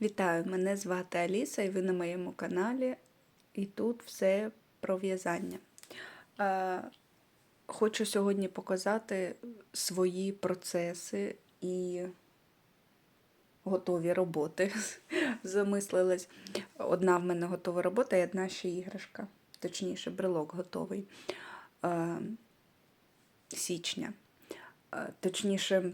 Вітаю, мене звати Аліса, і ви на моєму каналі. І тут все про в'язання. Е, Хочу сьогодні показати свої процеси і готові роботи. Замислилась. Одна в мене готова робота і одна ще іграшка. Точніше, брелок готовий е, січня. Е, Точніше,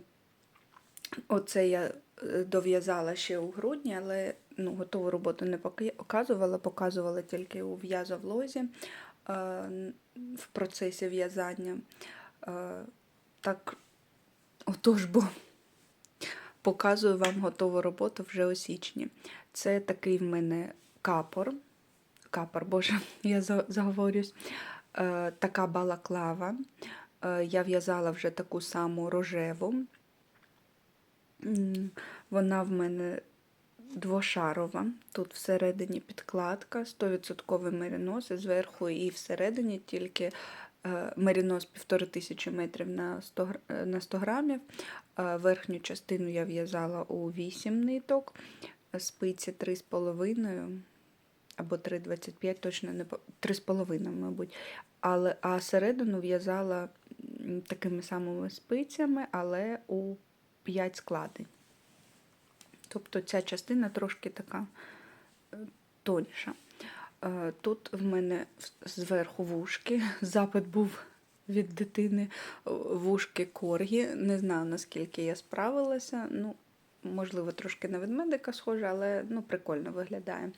Оце я е, дов'язала ще у грудні, але ну, готову роботу не показувала, показувала тільки у в'язовлозі е, в процесі в'язання. Е, Так, отож, бо показую вам готову роботу вже у січні. Це такий в мене капор. Капор, боже, я заговорюсь. Така балаклава. Я в'язала вже таку саму рожеву. Вона в мене двошарова. Тут всередині підкладка, 100% меринос, і зверху і всередині тільки е, меринос 1500 метрів на 100, е, на 100 грамів. Е, Верхню частину я в'язала у 8 ниток, спиці 3,5 або 3,25, точно не по- 3,5, мабуть. Але, а середину в'язала такими самими спицями, але у 5 складень. Тобто ця частина трошки така е, тоньша. Е, Тут в мене зверху вушки. Запит був від дитини е, вушки коргі. Не знаю, наскільки я справилася. Ну, можливо, трошки на ведмедика схоже, але ну, прикольно виглядає.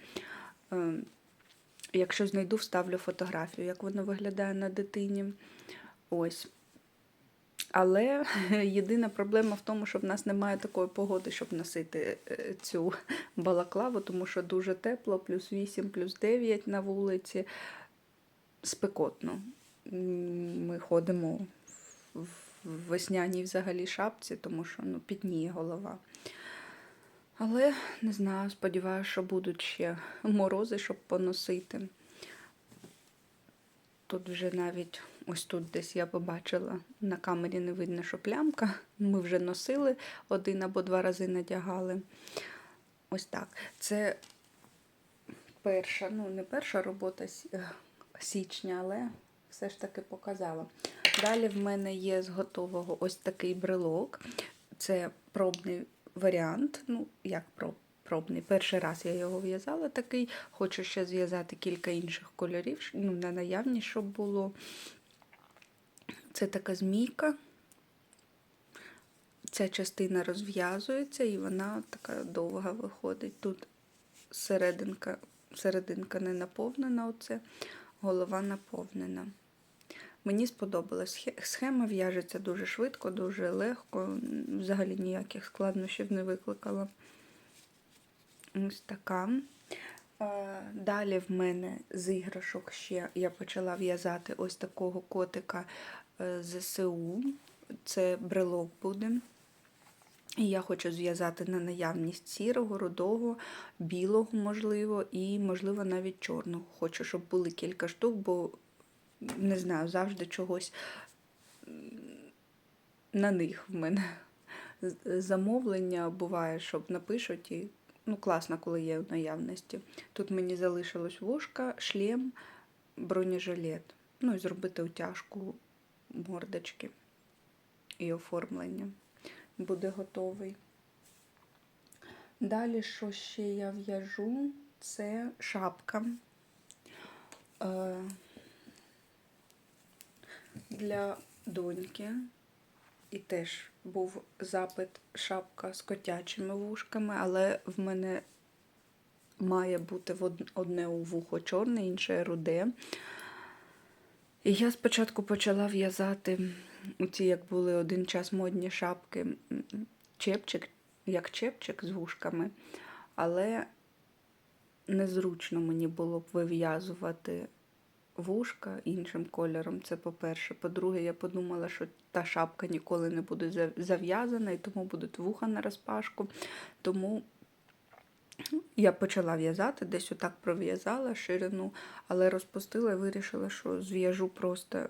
Якщо знайду, вставлю фотографію, як воно виглядає на дитині. Ось. Але єдина проблема в тому, що в нас немає такої погоди, щоб носити е, цю балаклаву, тому що дуже тепло, плюс 8, плюс 9 на вулиці. Спекотно. Ми ходимо в весняній взагалі шапці, тому що ну, пітніє голова. Але не знаю, сподіваюся, що будуть ще морози, щоб поносити. Тут вже навіть ось тут десь я побачила на камері не видно, що плямка. Ми вже носили один або два рази надягали. Ось так. Це перша, ну не перша робота січня, але все ж таки показала. Далі в мене є з готового ось такий брелок. Це пробний варіант. Ну, як проб, пробний. Перший раз я його в'язала такий. Хочу ще зв'язати кілька інших кольорів, ну, на наявність, щоб було. Це така змійка. Ця частина розв'язується і вона така довга виходить. Тут серединка, серединка не наповнена, оце, голова наповнена. Мені сподобалась схема, в'яжеться дуже швидко, дуже легко, взагалі ніяких складнощів не викликала. Ось така. Далі в мене з іграшок ще я почала в'язати ось такого котика ЗСУ. Це брелок буде. І я хочу зв'язати на наявність сірого, рудого, білого, можливо, і, можливо, навіть чорного. Хочу, щоб були кілька штук, бо не знаю, завжди чогось на них в мене замовлення буває, щоб напишуть і ну, класно, коли є в наявності. Тут мені залишилось вушка, шлем, бронежилет. Ну і зробити утяжку мордочки і оформлення. Буде готовий. Далі, що ще я в'яжу, це шапка. Е, для доньки. І теж був запит шапка з котячими вушками, але в мене має бути одне у вухо чорне, інше руде. І я спочатку почала в'язати ці, як були один час модні шапки, чепчик, як чепчик з вушками, але незручно мені було б вив'язувати вушка іншим кольором. Це по-перше. По-друге, я подумала, що та шапка ніколи не буде зав'язана, і тому будуть вуха на розпашку. Тому я почала в'язати, десь отак пров'язала ширину, але розпустила і вирішила, що зв'яжу просто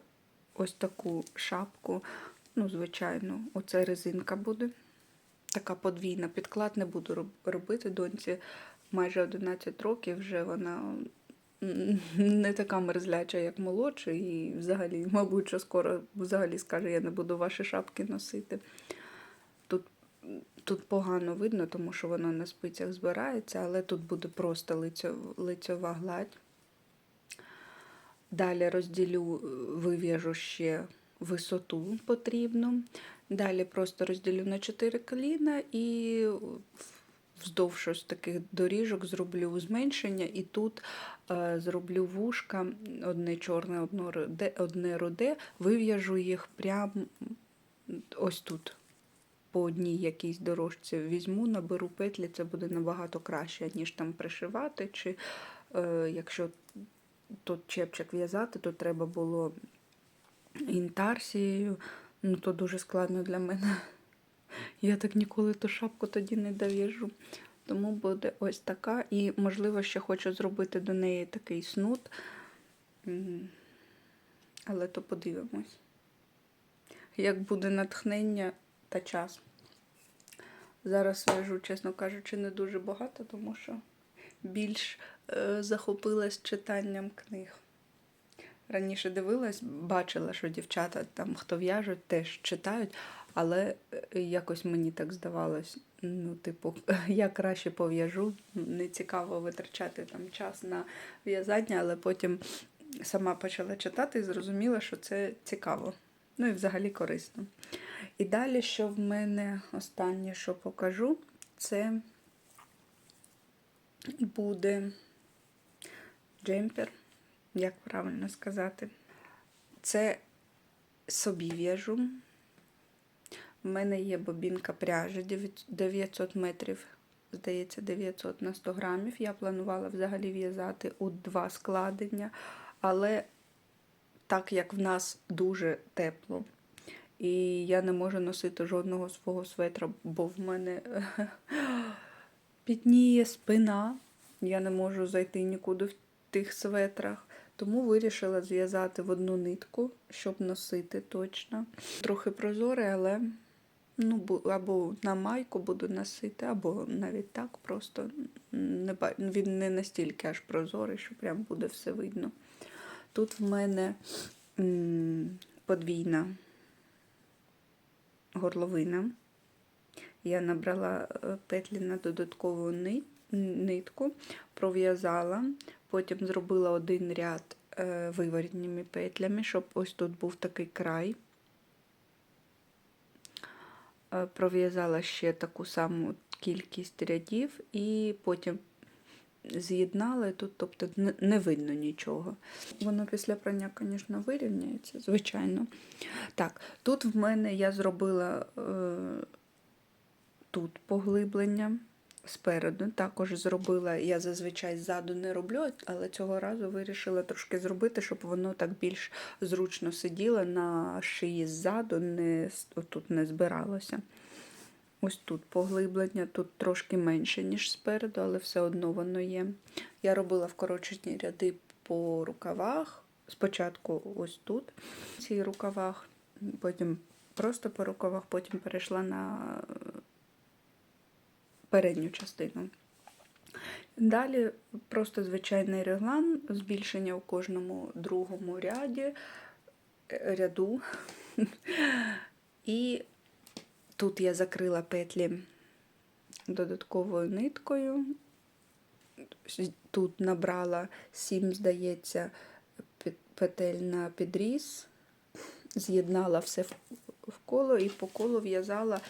ось таку шапку. Ну, звичайно, оце резинка буде. така подвійна підклад не буду робити. Доньці майже 11 років, вже вона не така мерзляча, як молодша, і взагалі, мабуть, що скоро взагалі скаже, я не буду ваші шапки носити. Тут, погано видно, тому що воно на спицях збирається, але тут буде просто лицьо, лицьова гладь. Далі розділю, вив'яжу ще висоту потрібну. Далі просто розділю на 4 коліна і вздовж ось таких доріжок зроблю зменшення, і тут е, зроблю вушка, одне чорне, одне руде, вив'яжу їх прямо ось тут. По одній якійсь дорожці візьму, наберу петлі, це буде набагато краще, ніж там пришивати. Чи е, якщо тут чепчик в'язати, то треба було інтарсією. Ну, то дуже складно для мене. Я так ніколи ту шапку тоді не дов'яжу. Тому буде ось така. І, можливо, ще хочу зробити до неї такий снуд. Але то подивимось. Як буде натхнення та час. Зараз в'яжу, чесно кажучи, не дуже багато, тому що більш е, захопилась читанням книг. Раніше дивилась, бачила, що дівчата там, хто в'яжуть, теж читають, але е, якось мені так здавалось, ну, типу, я краще пов'яжу, не цікаво витрачати там час на в'язання, але потім сама почала читати і зрозуміла, що це цікаво. Ну і взагалі корисно. І далі, що в мене останнє, що покажу, це буде джемпер, як правильно сказати. Це собі в'яжу. В мене є бобінка пряжі 900 метрів, здається, 900 на 100 грамів. Я планувала взагалі в'язати у два складення, але так як в нас дуже тепло, і я не можу носити жодного свого светра, бо в мене пітніє спина. Я не можу зайти нікуди в тих светрах. Тому вирішила зв'язати в одну нитку, щоб носити точно. Трохи прозоре, але ну, або на майку буду носити, або навіть так просто. Не, він не настільки аж прозорий, що прям буде все видно. Тут в мене м, подвійна горловина. Я набрала е, петлі на додаткову нитку, пров'язала, потім зробила один ряд е, виворітніми петлями, щоб ось тут був такий край. Е, Пров'язала ще таку саму кількість рядів і потім з'єднала і тут, тобто не- видно нічого. Воно після прання, звісно, вирівняється, звичайно. Так, тут в мене я зробила е, тут поглиблення спереду. Також зробила, я зазвичай ззаду не роблю, але цього разу вирішила трошки зробити, щоб воно так більш зручно сиділо на шиї ззаду, не, отут не збиралося. Ось тут поглиблення, тут трошки менше, ніж спереду, але все одно воно є. Я робила вкорочені ряди по рукавах. Спочатку ось тут, в цих рукавах, потім просто по рукавах, потім перейшла на е, передню частину. Далі просто звичайний реглан, збільшення у кожному другому ряді, е, ряду. І тут я закрила петлі додатковою ниткою. Тут набрала 7, здається, петель на підріз, з'єднала все в- коло і по колу в'язала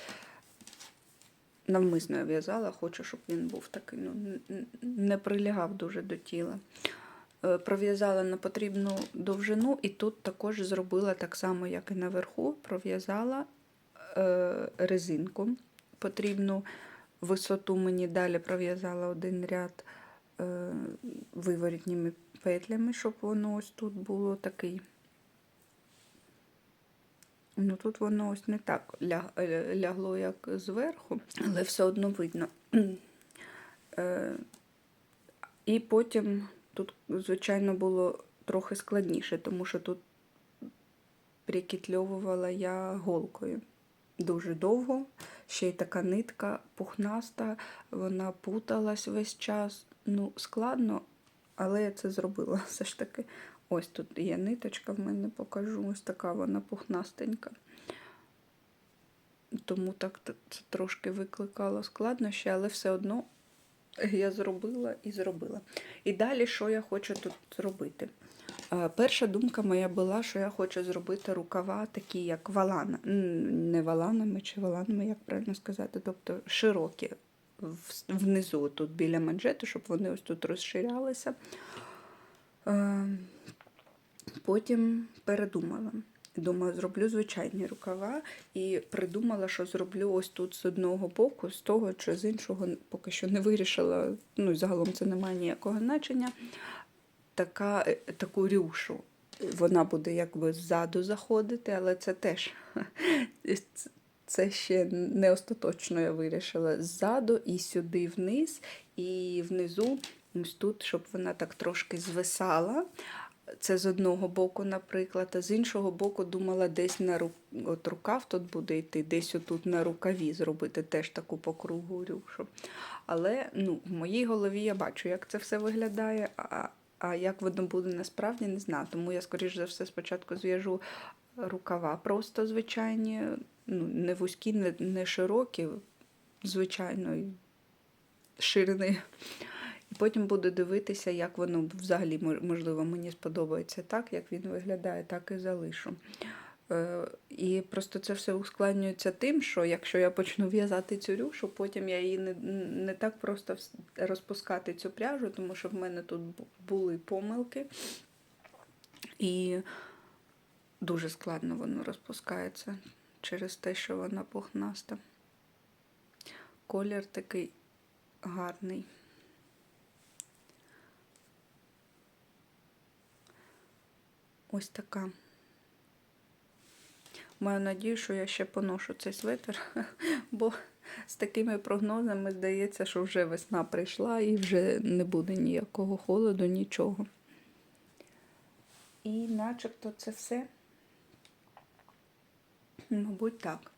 навмисно в'язала, хочу, щоб він був такий, ну, не прилягав дуже до тіла. Е, Пров'язала на потрібну довжину, і тут також зробила так само, як і наверху, пров'язала резинку. Потрібну висоту мені далі пров'язала один ряд е, виворітніми петлями, щоб воно ось тут було такий. Ну тут воно ось не так е, лягло, як зверху, але все одно видно. Е, І потім тут, звичайно, було трохи складніше, тому що тут прикітльовувала я голкою. Дуже довго. Ще й така нитка пухнаста, вона путалась весь час. Ну, складно, але я це зробила все ж таки. Ось тут є ниточка, в мене покажу. Ось така вона пухнастенька. Тому так це трошки викликало складнощі, але все одно я зробила і зробила. І далі, що я хочу тут зробити? Е, Перша думка моя була, що я хочу зробити рукава такі, як валана. Не валанами чи валанами, як правильно сказати, тобто широкі внизу, тут біля манжету, щоб вони ось тут розширялися. Е, Потім передумала. Думаю, зроблю звичайні рукава і придумала, що зроблю ось тут з одного боку, з того чи з іншого поки що не вирішила. Ну, загалом це не має ніякого значення. Така, е, таку рюшу. Вона буде якби ззаду заходити, але це теж це ще не остаточно я вирішила. Ззаду і сюди вниз, і внизу, ось тут, щоб вона так трошки звисала. Це з одного боку, наприклад, а з іншого боку, думала, десь на ру... от рукав тут буде йти, десь отут на рукаві зробити теж таку по кругу рюшу. Але ну, в моїй голові я бачу, як це все виглядає, а, а як воно буде насправді, не знаю. Тому я, скоріш за все, спочатку зв'яжу рукава просто звичайні, ну, не вузькі, не, не широкі, звичайної ширини. І потім буду дивитися, як воно взагалі, можливо, мені сподобається так, як він виглядає, так і залишу. Е, І просто це все ускладнюється тим, що якщо я почну в'язати цю рюшу, потім я її не, не так просто розпускати цю пряжу, тому що в мене тут були помилки. І дуже складно воно розпускається через те, що вона пухнаста. Колір такий гарний. Ось така. Маю надію, що я ще поношу цей светр, бо з такими прогнозами здається, що вже весна прийшла і вже не буде ніякого холоду, нічого. І начебто це все, мабуть, так.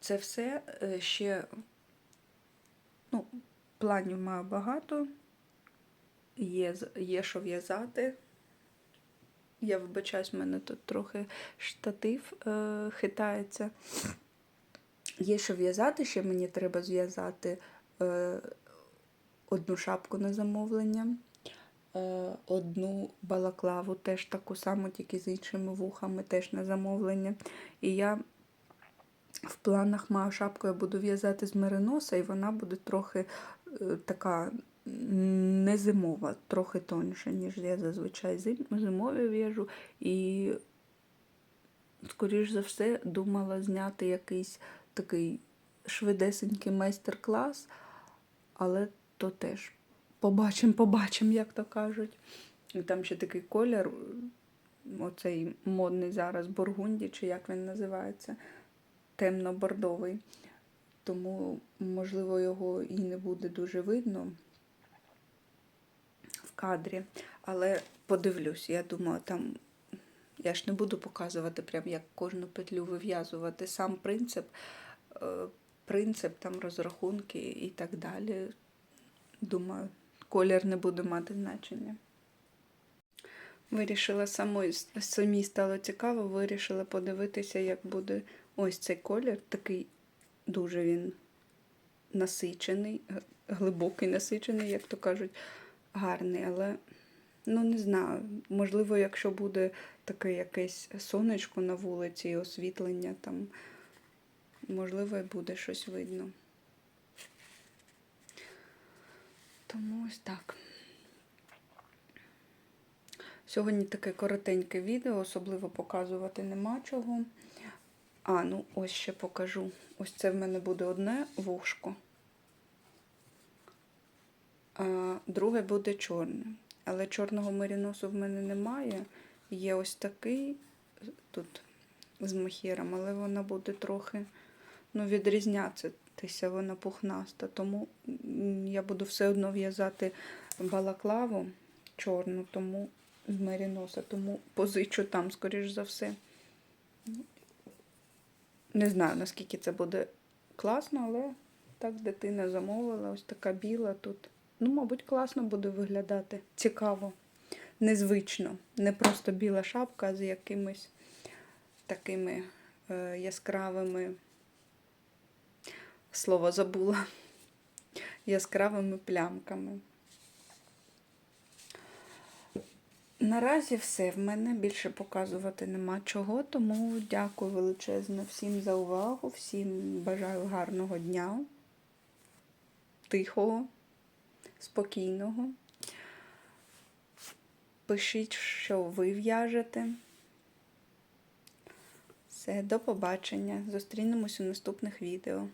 Це все е, ще, ну, планів маю багато, є, є що в'язати. Я вибачаюсь, в мене тут трохи штатив е, хитається. Є що в'язати, ще мені треба зв'язати е, одну шапку на замовлення, е, одну балаклаву, теж таку саму, тільки з іншими вухами, теж на замовлення. І я в планах маю шапку, я буду в'язати з мериноса, і вона буде трохи е, така не зимова, трохи тоньша, ніж я зазвичай зимові в'яжу. І, скоріш за все, думала зняти якийсь такий швидесенький майстер-клас, але то теж побачимо, побачимо, як то кажуть. І там ще такий колір, оцей модний зараз Бургунді, чи як він називається, темно-бордовий. Тому, можливо, його і не буде дуже видно кадрі. Але подивлюсь, я думаю, там я ж не буду показувати, прям як кожну петлю вив'язувати. Сам принцип, е, принцип, там розрахунки і так далі. Думаю, колір не буде мати значення. Вирішила самой, самі стало цікаво, вирішила подивитися, як буде ось цей колір. Такий дуже він насичений, глибокий насичений, як то кажуть, гарний, але ну не знаю. Можливо, якщо буде таке якесь сонечко на вулиці і освітлення там, можливо, і буде щось видно. Тому ось так. Сьогодні таке коротеньке відео, особливо показувати нема чого. А, ну ось ще покажу. Ось це в мене буде одне вушко, друге буде чорне. Але чорного меріносу в мене немає. Є ось такий тут з мохіром, але вона буде трохи ну, відрізнятися, вона пухнаста. Тому я буду все одно в'язати балаклаву чорну, тому з меріноса, тому позичу там, скоріш за все. Не знаю, наскільки це буде класно, але так дитина замовила. Ось така біла тут. Ну, мабуть, класно буде виглядати. Цікаво, незвично. Не просто біла шапка, з якимись такими е, яскравими. Слово забула. Яскравими плямками. Наразі все. В мене більше показувати нема чого, тому дякую величезно всім за увагу, всім бажаю гарного дня, тихого, спокійного. Пишіть, що ви в'яжете. Все, до побачення. Зустрінемось у наступних відео.